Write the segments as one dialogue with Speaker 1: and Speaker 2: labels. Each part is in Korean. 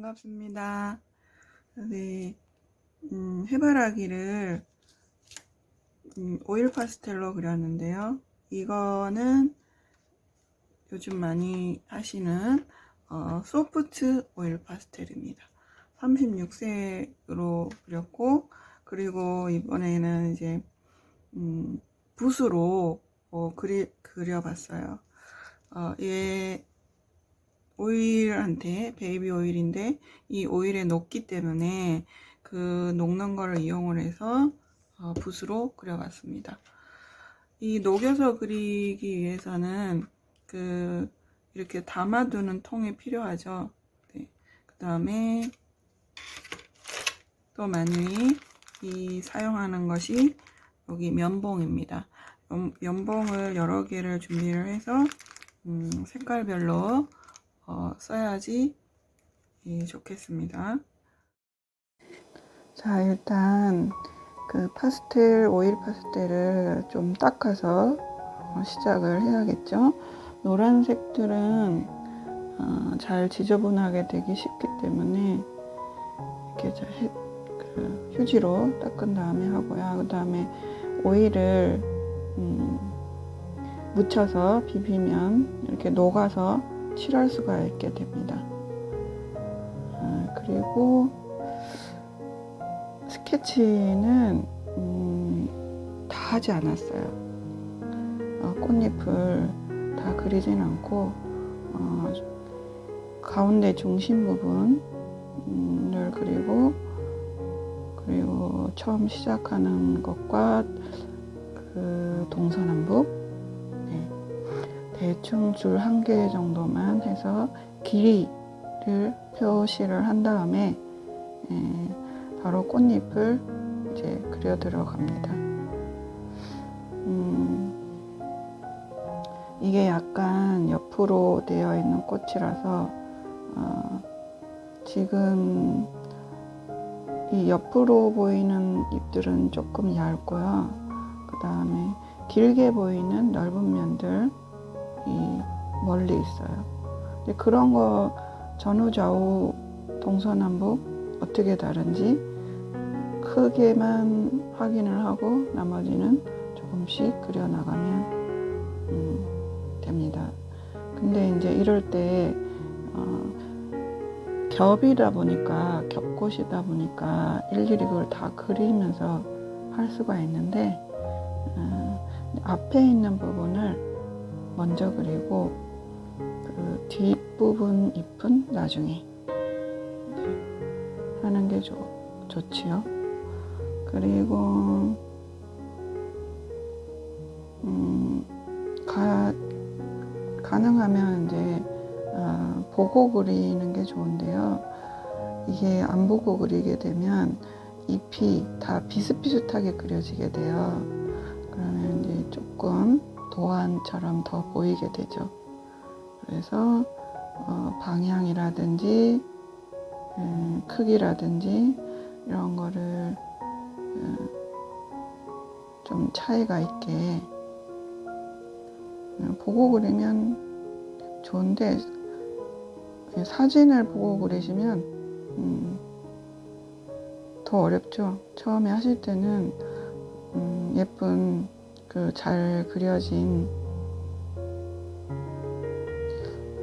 Speaker 1: 반갑습니다. 네, 음, 해바라기를 음, 오일 파스텔로 그렸는데요. 이거는 요즘 많이 하시는 어, 소프트 오일 파스텔입니다. 36색으로 그렸고 그리고 이번에는 이제 음, 붓으로 어, 그리, 그려봤어요. 어, 얘 오일한테 베이비 오일인데 이 오일에 녹기 때문에 그 녹는 거를 이용을 해서 어, 붓으로 그려봤습니다. 이 녹여서 그리기 위해서는 그 이렇게 담아두는 통이 필요하죠. 네. 그 다음에 또 많이 이 사용하는 것이 여기 면봉입니다. 면, 면봉을 여러 개를 준비를 해서 음, 색깔별로 어, 써야지 예, 좋겠습니다. 자, 일단 그 파스텔, 오일 파스텔을 좀 닦아서 어, 시작을 해야겠죠. 노란색들은 어, 잘 지저분하게 되기 쉽기 때문에 이렇게 잘 해, 그 휴지로 닦은 다음에 하고요. 그 다음에 오일을 음, 묻혀서 비비면 이렇게 녹아서 칠할 수가 있게 됩니다. 아, 그리고 스케치는 음, 다 하지 않았어요. 어, 꽃잎을 다 그리진 않고 어, 가운데 중심 부분을 그리고 그리고 처음 시작하는 것과 그 동서남북 네. 대충 줄 한 개 정도만 해서 길이를 표시를 한 다음에 예, 바로 꽃잎을 이제 그려 들어갑니다. 음, 이게 약간 옆으로 되어 있는 꽃이라서 어, 지금 이 옆으로 보이는 잎들은 조금 얇고요. 그 다음에 길게 보이는 넓은 면들 이 멀리 있어요. 근데 그런 거 전후 좌우 동서남북 어떻게 다른지 크게만 확인을 하고 나머지는 조금씩 그려 나가면 음, 됩니다. 근데 이제 이럴 때 어, 겹이다 보니까 겹꽃이다 보니까 일일이 그걸 다 그리면서 할 수가 있는데 어, 앞에 있는 부분을 먼저 그리고 그 뒷부분 잎은 나중에 하는 게 좋, 좋지요. 그리고 음, 가, 가능하면 이제 어, 보고 그리는 게 좋은데요. 이게 안 보고 그리게 되면 잎이 다 비슷비슷하게 그려지게 돼요. 그러면 이제 조금 도안처럼 더 보이게 되죠. 그래서 어, 방향이라든지 음, 크기라든지 이런 거를 음, 좀 차이가 있게 음, 보고 그리면 좋은데 사진을 보고 그리시면 음, 더 어렵죠. 처음에 하실 때는 음, 예쁜 그 잘 그려진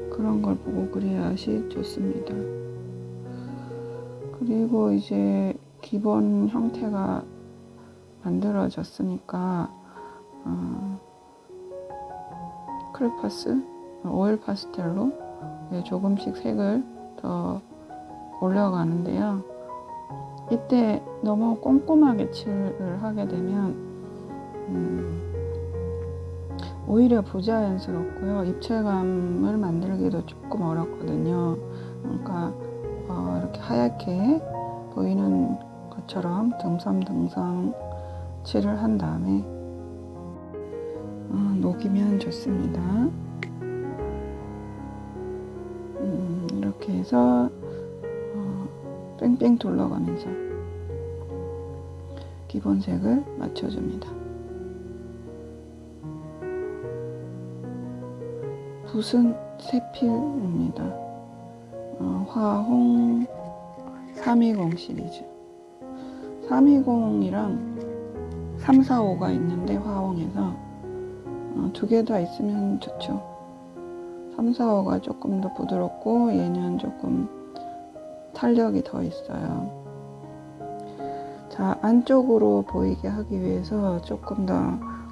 Speaker 1: 그런 걸 보고 그려야지 좋습니다. 그리고 이제 기본 형태가 만들어졌으니까 어, 크레파스, 오일 파스텔로 조금씩 색을 더 올려가는데요. 이때 너무 꼼꼼하게 칠을 하게 되면 음, 오히려 부자연스럽고요. 입체감을 만들기도 조금 어렵거든요. 그러니까 어, 이렇게 하얗게 보이는 것처럼 듬성듬성 칠을 한 다음에 어, 녹이면 좋습니다. 음, 이렇게 해서 어, 뺑뺑 둘러가면서 기본색을 맞춰줍니다. 붓은 세필입니다. 어, 화홍 320 시리즈. 320이랑 345가 있는데 화홍에서 어, 두개 다 있으면 좋죠. 345가 조금 더 부드럽고 얘는 조금 탄력이 더 있어요. 자 안쪽으로 보이게 하기 위해서 조금 더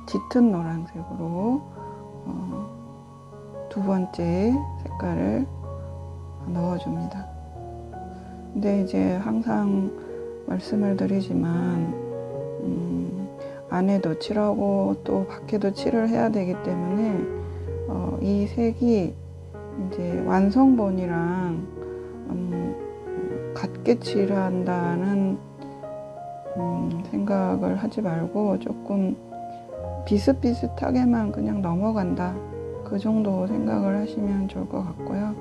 Speaker 1: 짙은 노란색으로 어, 두 번째 색깔을 넣어줍니다. 근데 이제 항상 말씀을 드리지만 음, 안에도 칠하고 또 밖에도 칠을 해야 되기 때문에 어, 이 색이 이제 완성본이랑 음, 같게 칠한다는 음, 생각을 하지 말고 조금 비슷비슷하게만 그냥 넘어간다. 그 정도 생각을 하시면 좋을 것 같고요.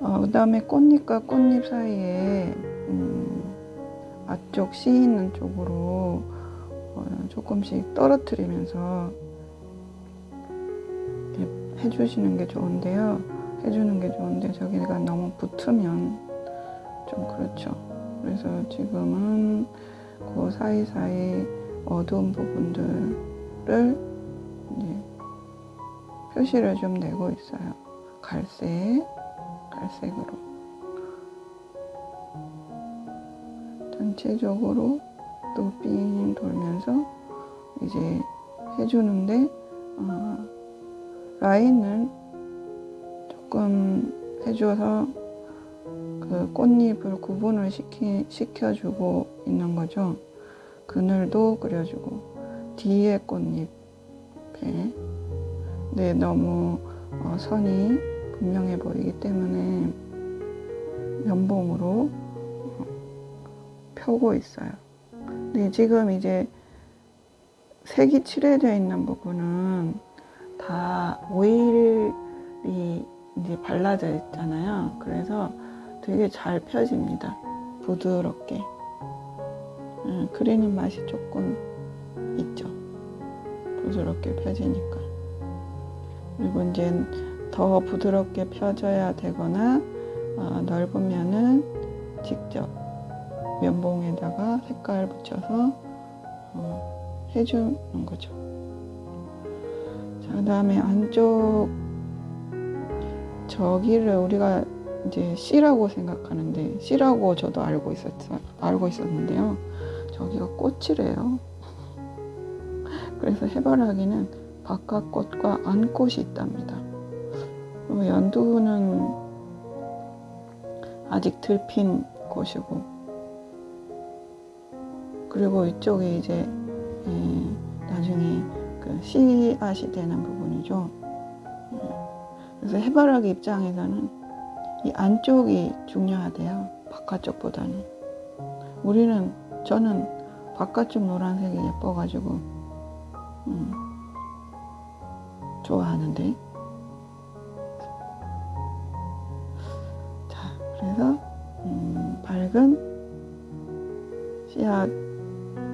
Speaker 1: 어, 그 다음에 꽃잎과 꽃잎 사이에 음, 앞쪽 씨 있는 쪽으로 어, 조금씩 떨어뜨리면서 해주시는 게 좋은데요. 해주는 게 좋은데 저기가 너무 붙으면 좀 그렇죠. 그래서 지금은 그 사이사이 어두운 부분들을 이제 표시를 좀 내고 있어요. 갈색, 갈색으로. 전체적으로 또 삥 돌면서 이제 해주는데, 어, 라인을 조금 해줘서 그 꽃잎을 구분을 시키, 시켜주고 있는 거죠. 그늘도 그려주고, 뒤에 꽃잎에 네, 너무 어, 선이 분명해 보이기 때문에 면봉으로 어, 펴고 있어요. 네, 지금 이제 색이 칠해져 있는 부분은 다 오일이 이제 발라져 있잖아요. 그래서 되게 잘 펴집니다. 부드럽게. 음, 그리는 맛이 조금 있죠. 부드럽게 펴지니까. 그리고 이제 더 부드럽게 펴져야 되거나 어, 넓으면은 직접 면봉에다가 색깔 붙여서 어, 해주는 거죠. 자, 그 다음에 안쪽 저기를 우리가 이제 C라고 생각하는데 C라고 저도 알고 있었 알고 있었는데요. 저기가 꽃이래요. 그래서 해바라기는 바깥꽃과 안꽃이 있답니다. 연두는 아직 덜핀 꽃이고 그리고 이쪽에 이제 에, 나중에 그 씨앗이 되는 부분이죠. 그래서 해바라기 입장에서는 이 안쪽이 중요하대요. 바깥쪽보다는. 우리는 저는 바깥쪽 노란색이 예뻐가지고 음, 좋아하는데. 자, 그래서 음, 밝은 씨앗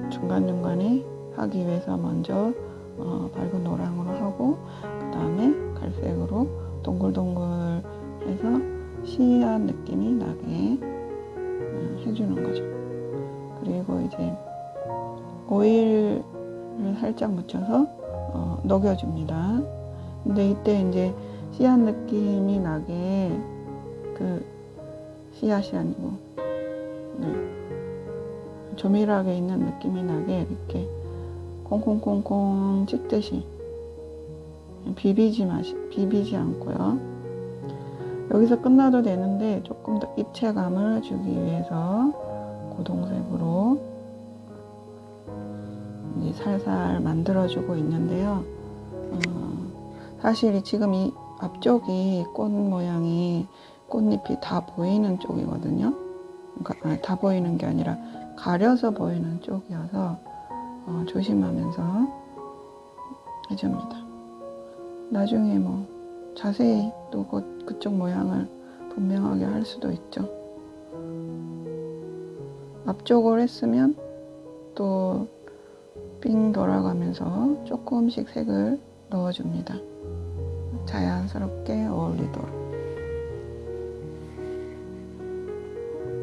Speaker 1: 중간중간에 하기 위해서 먼저 어, 밝은 노랑으로 하고 그 다음에 갈색으로 동글동글 해서 씨앗 느낌이 나게 음, 해주는 거죠. 그리고 이제 오일을 살짝 묻혀서 어, 녹여줍니다. 근데 이때 이제 씨앗 느낌이 나게 그 씨앗이 아니고 네. 조밀하게 있는 느낌이 나게 이렇게 콩콩콩콩 찍듯이 비비지 마시 비비지 않고요. 여기서 끝나도 되는데 조금 더 입체감을 주기 위해서 고동색으로 이제 살살 만들어주고 있는데요. 어, 사실 지금 이 앞쪽이 꽃 모양이 꽃잎이 다 보이는 쪽이거든요. 그러니까 아니, 다 보이는 게 아니라 가려서 보이는 쪽이어서 어, 조심하면서 해줍니다. 나중에 뭐 자세히 또 그, 그쪽 모양을 분명하게 할 수도 있죠. 앞쪽을 했으면 또 빙 돌아가면서 조금씩 색을 넣어줍니다. 자연스럽게 어울리도록.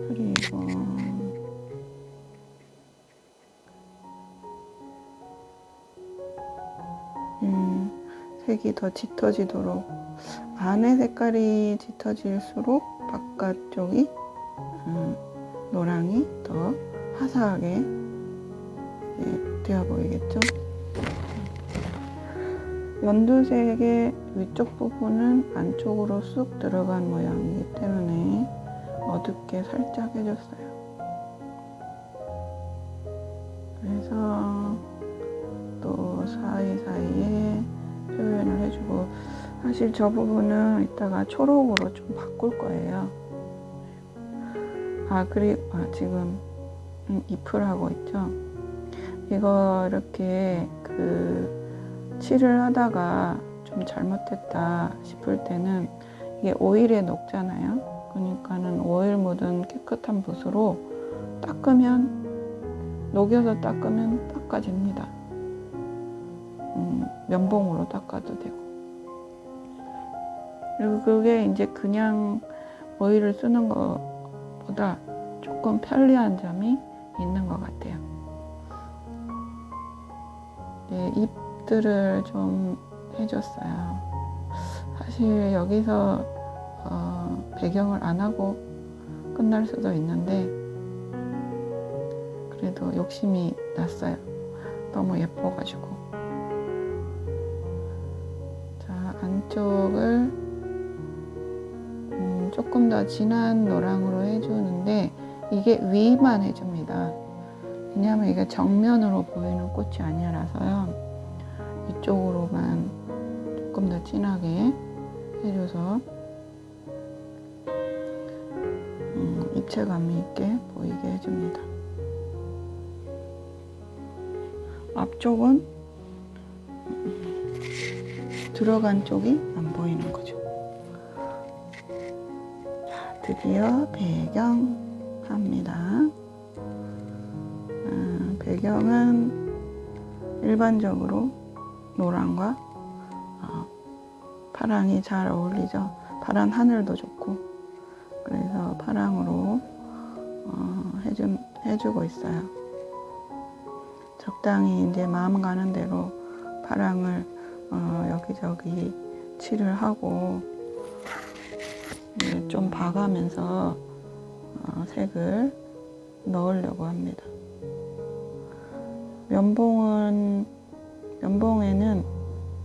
Speaker 1: 그리고 음, 색이 더 짙어지도록 안에 색깔이 짙어질수록 바깥쪽이 음, 노랑이 더 화사하게 예, 되어 보이겠죠? 연두색의 위쪽 부분은 안쪽으로 쑥 들어간 모양이기 때문에 어둡게 살짝 해줬어요. 그래서 또 사이사이에 표현을 해주고 사실 저 부분은 이따가 초록으로 좀 바꿀 거예요. 아 그리고 아, 지금 음, 잎을 하고 있죠. 이거 이렇게 그 칠을 하다가 좀 잘못했다 싶을 때는 이게 오일에 녹잖아요. 그러니까는 오일 묻은 깨끗한 붓으로 닦으면 녹여서 닦으면 닦아집니다. 음, 면봉으로 닦아도 되고. 그리고 그게 이제 그냥 오일을 쓰는 것보다 조금 편리한 점이 있는 것 같아요. 네, 잎들을 좀 해줬어요. 사실 여기서 어, 배경을 안 하고 끝날 수도 있는데 그래도 욕심이 났어요. 너무 예뻐가지고. 자, 안쪽을 음, 조금 더 진한 노랑으로 해주는데 이게 위만 해줍니다. 왜냐하면 이게 정면으로 보이는 꽃이 아니라서요. 이쪽으로만 조금 더 진하게 해줘서 음, 입체감 있게 보이게 해줍니다. 앞쪽은 음, 들어간 쪽이 안 보이는 거죠. 자, 드디어 배경 합니다. 아, 배경은 일반적으로 노랑과 어, 파랑이 잘 어울리죠. 파란 하늘도 좋고 그래서 파랑으로 어, 해주, 해주고 있어요. 적당히 이제 마음 가는 대로 파랑을 어, 여기저기 칠을 하고 이제 좀 봐가면서 어, 색을 넣으려고 합니다. 면봉은 면봉에는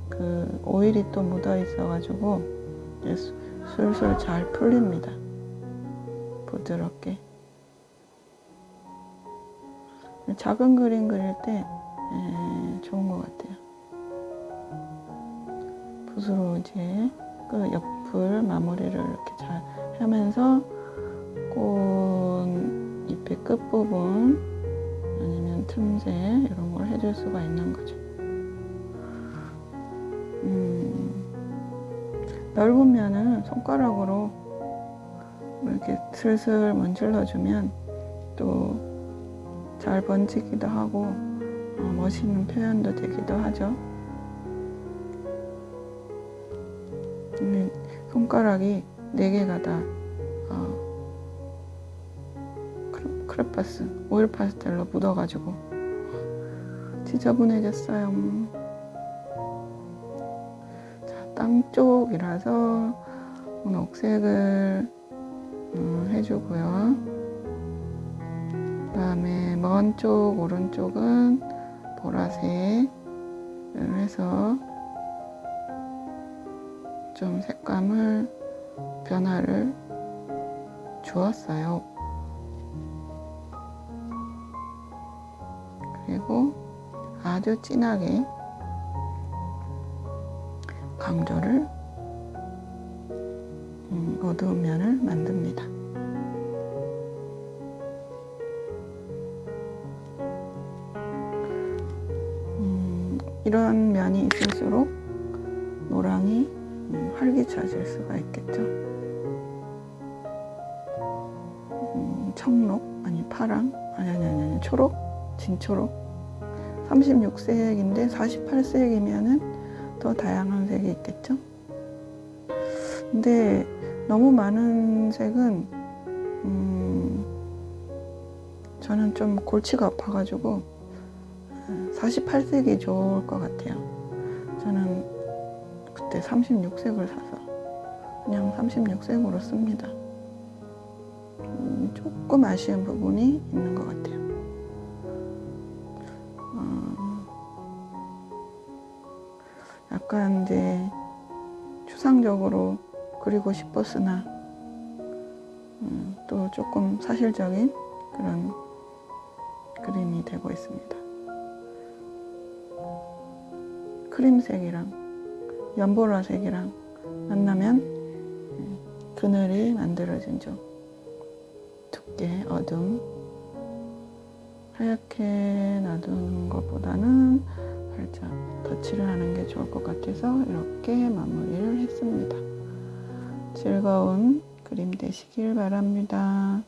Speaker 1: 그 오일이 또 묻어 있어가지고 술술 잘 풀립니다. 부드럽게. 작은 그림 그릴 때 에, 좋은 것 같아요. 붓으로 이제 그 옆을 마무리를 이렇게 잘 하면서 꽃잎의 끝부분 아니면 틈새 이런 걸 해줄 수가 있는 거죠. 넓으면은 손가락으로 이렇게 슬슬 문질러주면 또 잘 번지기도 하고 어, 멋있는 표현도 되기도 하죠. 근데 손가락이 네 개가 다 어, 크레- 크레파스 오일 파스텔로 묻어가지고 지저분해졌어요. 쪽이라서 녹색을 음, 해주고요. 그 다음에 먼 쪽 오른쪽은 보라색을 해서 좀 색감을 변화를 주었어요. 그리고 아주 진하게 강조를 음, 어두운 면을 만듭니다. 음, 이런 면이 있을수록 노랑이 음, 활기차질 수가 있겠죠. 음, 청록 아니 파랑 아니 아니 아니, 초록 진초록 36색인데 48색이면은 더 다양한 색이 있겠죠. 근데 너무 많은 색은 음, 저는 좀 골치가 아파가지고 48색이 좋을 것 같아요. 저는 그때 36색을 사서 그냥 36색으로 씁니다. 음, 조금 아쉬운 부분이 있는 것 같아요. 이제 추상적으로 그리고 싶었으나 음, 또 조금 사실적인 그런 그림이 되고 있습니다. 크림색이랑 연보라색이랑 만나면 음, 그늘이 만들어진 좀 두께 어둠 하얗게 놔두는 것보다는 살짝 덧칠을 하는 게 좋을 것 같아서 이렇게 마무리를 했습니다. 즐거운 그림 되시길 바랍니다.